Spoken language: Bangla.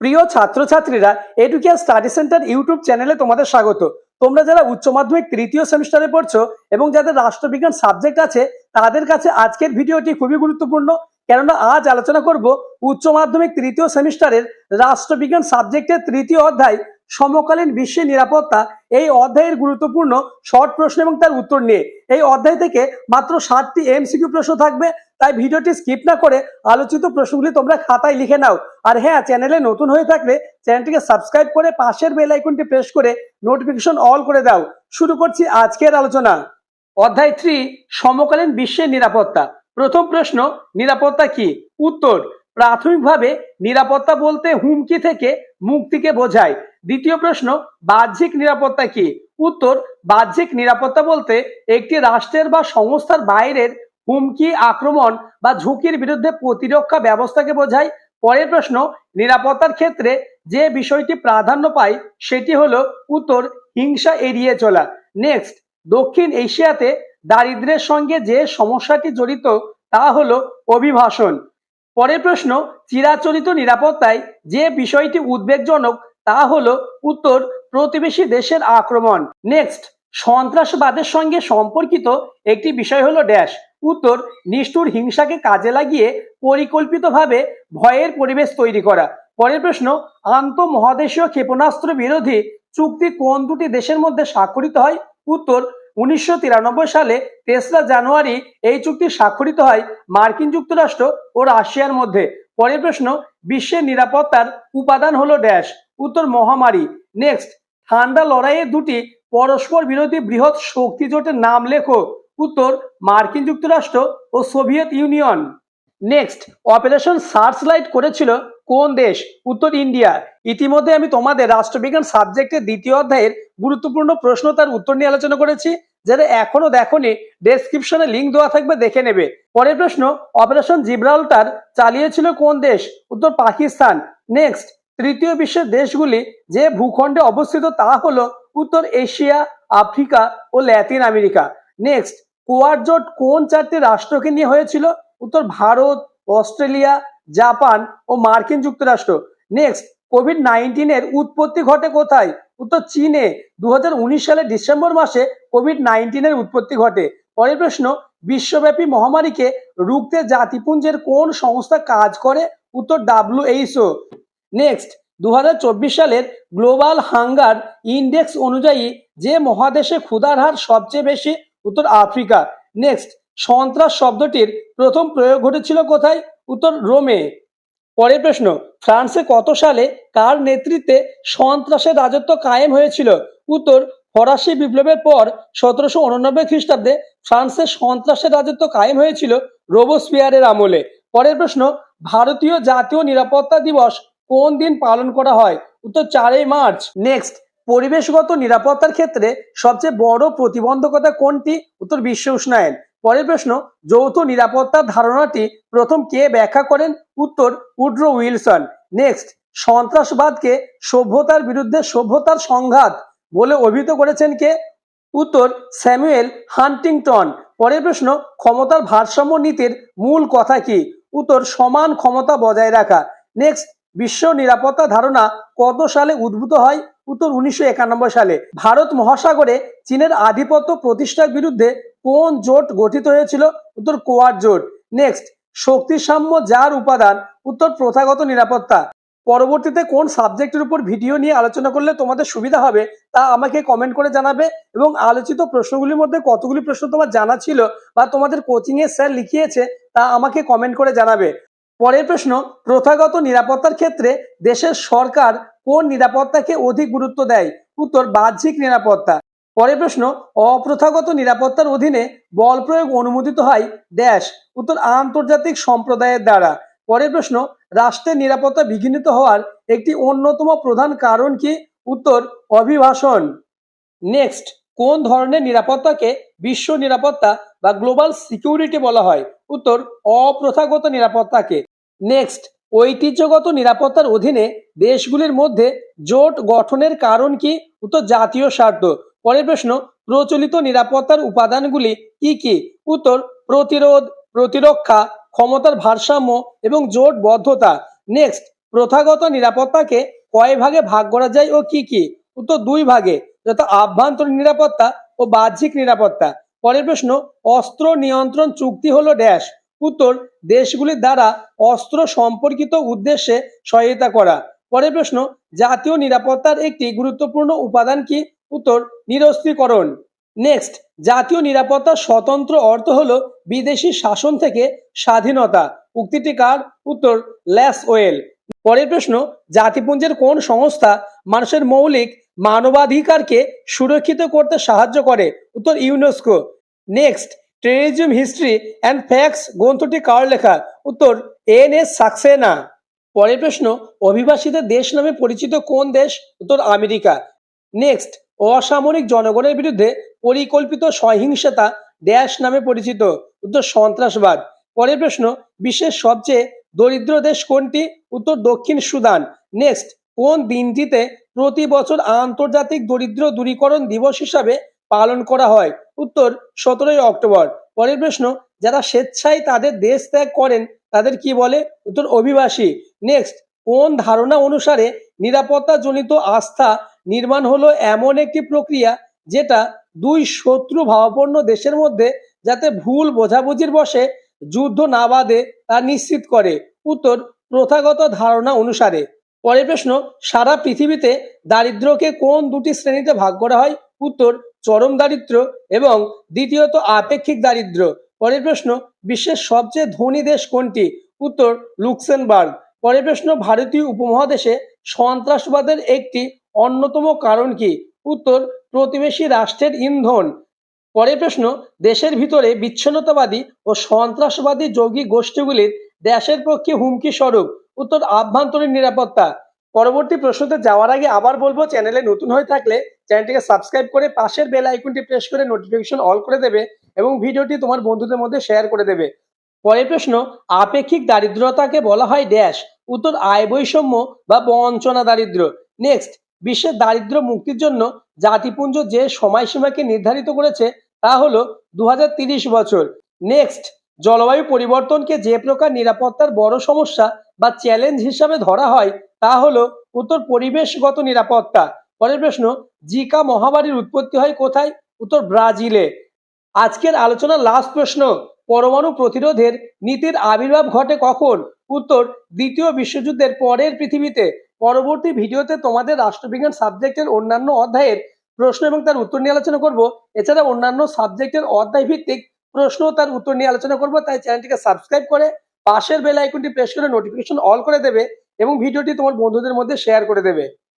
প্রিয় ছাত্রছাত্রীরা এডুকেয়ার স্টাডি সেন্টার ইউটিউব চ্যানেলে তোমাদের স্বাগত। তোমরা যারা উচ্চ মাধ্যমিক তৃতীয় সেমিস্টারে পড়ছো এবং যাদের রাষ্ট্রবিজ্ঞান সাবজেক্ট আছে, তাদের কাছে আজকের ভিডিওটি খুবই গুরুত্বপূর্ণ। কেননা আজ আলোচনা করব উচ্চ মাধ্যমিক তৃতীয় সেমিস্টারের রাষ্ট্রবিজ্ঞান সাবজেক্টের তৃতীয় অধ্যায়, সমকালীন বিশ্বের নিরাপত্তা। এই অধ্যায়ের গুরুত্বপূর্ণ শর্ট প্রশ্ন এবং তার উত্তর নিয়ে। এই অধ্যায় থেকে মাত্র ষাটটি এমসিকিউ প্রশ্ন থাকবে। তাই ভিডিওটি স্কিপ না করে আলোচিত প্রশ্নগুলি তোমরা খাতায় লিখে নাও। আর হ্যাঁ চ্যানেলে নতুন হয়ে থাকলে চ্যানেলটিকে সাবস্ক্রাইব করে পাশের বেল আইকনটি প্রেস করে নোটিফিকেশন অল করে দাও। শুরু করছি আজকের আলোচনা। অধ্যায় থ্রি সমকালীন বিশ্বের নিরাপত্তা। প্রথম প্রশ্ন, নিরাপত্তা কি? উত্তর, প্রাথমিকভাবে নিরাপত্তা বলতে হুমকি থেকে মুক্তিকে বোঝায়। দ্বিতীয় প্রশ্ন, বাহ্যিক নিরাপত্তা কি? উত্তর, বাহ্যিক নিরাপত্তা বলতে একটি রাষ্ট্রের বা সংস্থার বাইরের হুমকি, আক্রমণ বা ঝুঁকির বিরুদ্ধে প্রতিরক্ষা ব্যবস্থাকে বোঝায়। পরের প্রশ্ন, নিরাপত্তার ক্ষেত্রে যে বিষয়টি প্রাধান্য পায়, সেটি হলো উত্তর, হিংসা এড়িয়ে চলা। নেক্সট দক্ষিণ এশিয়াতে দারিদ্র্যের সঙ্গে যে সমস্যাটি জড়িত, তা হলো অভিভাষণ পরের প্রশ্ন, চিরাচরিত নিরাপত্তায় যে বিষয়টি উদ্বেগজনক, তা হলো উত্তর, প্রতিবেশী দেশের আক্রমণ। নেক্সট সন্ত্রাসবাদের সঙ্গে সম্পর্কিত একটি বিষয় হলো ড্যাশ উত্তর, নিষ্ঠুর হিংসাকে কাজে লাগিয়ে পরিকল্পিতভাবে ভয়ের পরিবেশ তৈরি করা। পরের প্রশ্ন, আন্তঃমহাদেশীয় ক্ষেপণাস্ত্র বিরোধী চুক্তি কোন দুটি দেশের মধ্যে স্বাক্ষরিত হয়? উত্তর, উনিশশো তিরানব্বই সালে তেসরা জানুয়ারি এই চুক্তি স্বাক্ষরিত হয় মার্কিন যুক্তরাষ্ট্র ও রাশিয়ার মধ্যে। পরের প্রশ্ন, বিশ্বের নিরাপত্তার উপাদান হলো ড্যাশ। উত্তর, মহামারী। নেক্সট, ঠান্ডা লড়াইয়ের দুটি পরস্পর বিরোধী বৃহৎ শক্তি জোটের নাম লেখো। উত্তর, মার্কিন যুক্তরাষ্ট্র ও Soviet Union. Next operation searchlight করেছিল কোন দেশ? উত্তর, ইন্ডিয়া। ইতিমধ্যে আমি তোমাদের রাষ্ট্রবিজ্ঞান সাবজেক্টের দ্বিতীয় অধ্যায়ের গুরুত্বপূর্ণ প্রশ্ন তার উত্তর নিয়ে আলোচনা করেছি, যারা এখনও দেখোনি ডেসক্রিপশনে লিঙ্ক দেওয়া থাকবে, দেখে নেবে। পরের প্রশ্ন অপারেশন জিব্রাল্টার চালিয়েছিল কোন দেশ? উত্তর, পাকিস্তান। নেক্সট তৃতীয় বিশ্বের দেশগুলি যে ভূখণ্ডে অবস্থিত তা হলো উত্তর এশিয়া, আফ্রিকা ও ল্যাতিন আমেরিকা। নেক্সট কোয়াড জোট কোন চারটি রাষ্ট্রকে নিয়ে হয়েছিল? উত্তর ভারত, অস্ট্রেলিয়া, জাপান ও মার্কিন যুক্তরাষ্ট্র। নেক্সট কোভিড নাইন্টিনের উৎপত্তি ঘটে কোথায়? উত্তর চীনে দু সালের ডিসেম্বর মাসে কোভিড নাইন্টিনের উৎপত্তি ঘটে। পরের প্রশ্ন, বিশ্বব্যাপী মহামারীকে রুখতে জাতিপুঞ্জের কোন সংস্থা কাজ করে? উত্তর ডাব্লিউএইচও নেক্সট দু হাজার চব্বিশ সালের গ্লোবাল হাঙ্গার ইন্ডেক্স অনুযায়ী যে মহাদেশে ক্ষুধার হার সবচেয়ে বেশি উত্তর আফ্রিকা। নেক্সট সন্ত্রাস শব্দটির প্রথম প্রয়োগ ঘটেছিল কোথায়? উত্তর রোমে। পরের প্রশ্ন, ফ্রান্সে কত সালে কার নেতৃত্বে সন্ত্রাসের রাজত্ব কায়েম হয়েছিল? উত্তর, ফরাসি বিপ্লবের পর সতেরোশো উননব্বই খ্রিস্টাব্দে ফ্রান্সে সন্ত্রাসের রাজত্ব কায়েম হয়েছিল রোবোস্পিয়ারের আমলে। পরের প্রশ্ন, ভারতীয় জাতীয় নিরাপত্তা দিবস কোন দিন পালন করা হয়? উত্তর, চারই মার্চ। নেক্সট পরিবেশগত নিরাপত্তার ক্ষেত্রে সবচেয়ে বড় প্রতিবন্ধকতা কোনটি? উত্তর বিশ্ব উষ্ণায়ন। পরের প্রশ্ন, যৌথ নিরাপত্তার ধারণাটি প্রথম কে ব্যাখ্যা করেন? উত্তর, উড্রো উইলসন। নেক্সট, সন্ত্রাসবাদকে সভ্যতার বিরুদ্ধে সভ্যতার সংঘাত বলে অভিহিত করেছেন কে? উত্তর, স্যামুয়েল হান্টিংটন। পরের প্রশ্ন, ক্ষমতার ভারসাম্য নীতির মূল কথা কি? উত্তর, সমান ক্ষমতা বজায় রাখা। নেক্সট, বিশ্ব নিরাপত্তা ধারণা কত সালে উদ্ভূত হয়? উত্তর উনিশশো একানব্বই সালে ভারত মহাসাগরে চীনের আধিপত্য প্রতিষ্ঠার বিরুদ্ধে কোন জোট গঠিত হয়েছিল? উত্তর কোয়াড জোট। নেক্সট শক্তি সাম্য যার উপাদান? উত্তর প্রথাগত নিরাপত্তা। পরবর্তীতে কোন সাবজেক্টের উপর ভিডিও নিয়ে আলোচনা করলে তোমাদের সুবিধা হবে তা আমাকে কমেন্ট করে জানাবে এবং আলোচিত প্রশ্নগুলির মধ্যে কতগুলি প্রশ্ন তোমার জানা ছিল বা তোমাদের কোচিং এ স্যার লিখিয়েছে তা আমাকে কমেন্ট করে জানাবে। পরের প্রশ্ন, প্রথাগত নিরাপত্তার ক্ষেত্রে দেশের সরকার কোন নিরাপত্তাকে অধিক গুরুত্ব দেয়? উত্তর, বাহ্যিক নিরাপত্তা। পরের প্রশ্ন, অপ্রথাগত নিরাপত্তার অধীনে বল প্রয়োগ অনুমোদিত হয় ড্যাশ। উত্তর, আন্তর্জাতিক সম্প্রদায়ের দ্বারা। পরের প্রশ্ন, রাষ্ট্রের নিরাপত্তা বিঘ্নিত হওয়ার একটি অন্যতম প্রধান কারণ কি? উত্তর, অভিবাসন। নেক্সট, কোন ধরনের নিরাপত্তাকে বিশ্ব নিরাপত্তা বা গ্লোবাল সিকিউরিটি বলা হয়? উত্তর, অপ্রথাগত নিরাপত্তাকে। নেক্সট ঐতিহ্যগত নিরাপত্তার অধীনে দেশগুলির মধ্যে জোট গঠনের কারণ কি? উত্তর, জাতীয় স্বার্থ। পরের প্রশ্ন, প্রচলিত নিরাপত্তার উপাদানগুলি কি কি? উত্তর, প্রতিরোধ, প্রতিরক্ষা, ক্ষমতার ভারসাম্য এবং জোটবদ্ধতা নেক্সট প্রথাগত নিরাপত্তাকে কয় ভাগে ভাগ করা যায় ও কি কি? উত্তর, দুই ভাগে, যথা আভ্যন্তরীণ নিরাপত্তা ও বাহ্যিক নিরাপত্তা। পরের প্রশ্ন, অস্ত্র নিয়ন্ত্রণ চুক্তি হলো ড্যাশ। উত্তর দেশগুলির দ্বারা অস্ত্র সম্পর্কিত উদ্দেশ্যে সহায়তা করা। পরের প্রশ্ন, জাতীয় নিরাপত্তার একটি গুরুত্বপূর্ণ উপাদান কি? উত্তর, নিরস্ত্রীকরণ। নেক্সট জাতীয় নিরাপত্তার স্বতন্ত্র অর্থ হল বিদেশি শাসন থেকে স্বাধীনতা। উক্তিটি কার? উত্তর ল্যাস ওয়েল পরের প্রশ্ন, জাতিপুঞ্জের কোন সংস্থা মানুষের মৌলিক মানবাধিকারকে সুরক্ষিত করতে সাহায্য করে? উত্তর, UNESCO. Next terrorism history and facts গ্রন্থটি কার লেখা? উত্তর, এন এস সাক্সেনা। পরের প্রশ্ন, অভিবাসীদের দেশ নামে পরিচিত কোন দেশ? উত্তর, আমেরিকা। নেক্সট, অসামরিক জনগণের বিরুদ্ধে পরিকল্পিত সহিংসতা ড্যাশ নামে পরিচিত। উত্তর, সন্ত্রাসবাদ। পরের প্রশ্ন, বিশ্বের সবচেয়ে দরিদ্র দেশ কোনটি? উত্তর, দক্ষিণ সুদান। নেক্সট, কোন দিনটিতে প্রতি বছর আন্তর্জাতিক দরিদ্র দূরীকরণ দিবস হিসাবে পালন করা হয়। উত্তর, সতেরোই অক্টোবর। পরের প্রশ্ন, যারা স্বেচ্ছায় তাদের দেশ ত্যাগ করেন, তাদের কি বলে? উত্তর, অভিবাসী। নেক্সট কোন ধারণা অনুসারে নিরাপত্তাজনিত আস্থা নির্মাণ হলো এমন একটি প্রক্রিয়া যেটা দুই শত্রু ভাবাপন্ন দেশের মধ্যে যাতে ভুল বোঝাবুঝির বসে যুদ্ধ না বাঁধে তা নিশ্চিত করে? উত্তর, প্রথাগত ধারণা অনুসারে। পরের প্রশ্ন, সারা পৃথিবীতে দারিদ্র্যকে কোন দুটি শ্রেণীতে ভাগ করা হয়? উত্তর চরম দারিদ্র এবং দ্বিতীয়ত আপেক্ষিক দারিদ্র। পরের প্রশ্ন, বিশ্বের সবচেয়ে ধনী দেশ কোনটি? উত্তর, লুক্সেমবার্গ। পরের প্রশ্ন, ভারতীয় উপমহাদেশে সন্ত্রাসবাদের একটি অন্যতম কারণ কি? উত্তর, প্রতিবেশী রাষ্ট্রের ইন্ধন। পরের প্রশ্ন, দেশের ভিতরে বিচ্ছিন্নতাবাদী ও সন্ত্রাসবাদী যৌগিক গোষ্ঠীগুলির দেশের পক্ষে হুমকি স্বরূপ। উত্তর, আভ্যন্তরীণ নিরাপত্তা। পরবর্তী প্রশ্নতে যাওয়ার আগে আবার বলব, চ্যানেলে নতুন হয়ে থাকলে চ্যানেলটিকে সাবস্ক্রাইব করে পাশের বেল আইকনটি প্রেস করে নোটিফিকেশন অল করে দেবে এবং ভিডিওটি তোমার বন্ধুদের মধ্যে শেয়ার করে দেবে। পরের প্রশ্ন, আপেক্ষিক দারিদ্রতাকে বলা হয় ড্যাশ উত্তর আয় বৈষম্য বা বঞ্চনা দারিদ্র। নেক্সট বিশ্বের দারিদ্র মুক্তির জন্য জাতিপুঞ্জ যে সময়সীমাকে নির্ধারিত করেছে তা হলো দু বছর। নেক্সট জলবায়ু পরিবর্তনকে যে প্রকার নিরাপত্তার বড় সমস্যা বা চ্যালেঞ্জ হিসাবে ধরা হয় তা হলো উত্তর পরিবেশগত নিরাপত্তা। পরের প্রশ্ন, জিকা মহামারীর উৎপত্তি হয় কোথায়? উত্তর, ব্রাজিলে। আজকের আলোচনার লাস্ট প্রশ্ন, পরমাণু প্রতিরোধের নীতির আবির্ভাব ঘটে কখন? উত্তর, দ্বিতীয় বিশ্বযুদ্ধের পরের পৃথিবীতে। পরবর্তী ভিডিওতে তোমাদের রাষ্ট্রবিজ্ঞান সাবজেক্টের অন্যান্য অধ্যায়ের প্রশ্ন এবং তার উত্তর নিয়ে আলোচনা করব। এছাড়া অন্যান্য সাবজেক্টের অধ্যায় ভিত্তিক প্রশ্ন তার উত্তর নিয়ে আলোচনা করব, তাই চ্যানেলটিকে সাবস্ক্রাইব করে পাশের বেল আইকনটি প্রেস করে নোটিফিকেশন অল করে দেবে এবং ভিডিওটি তোমার বন্ধুদের মধ্যে শেয়ার করে দেবে।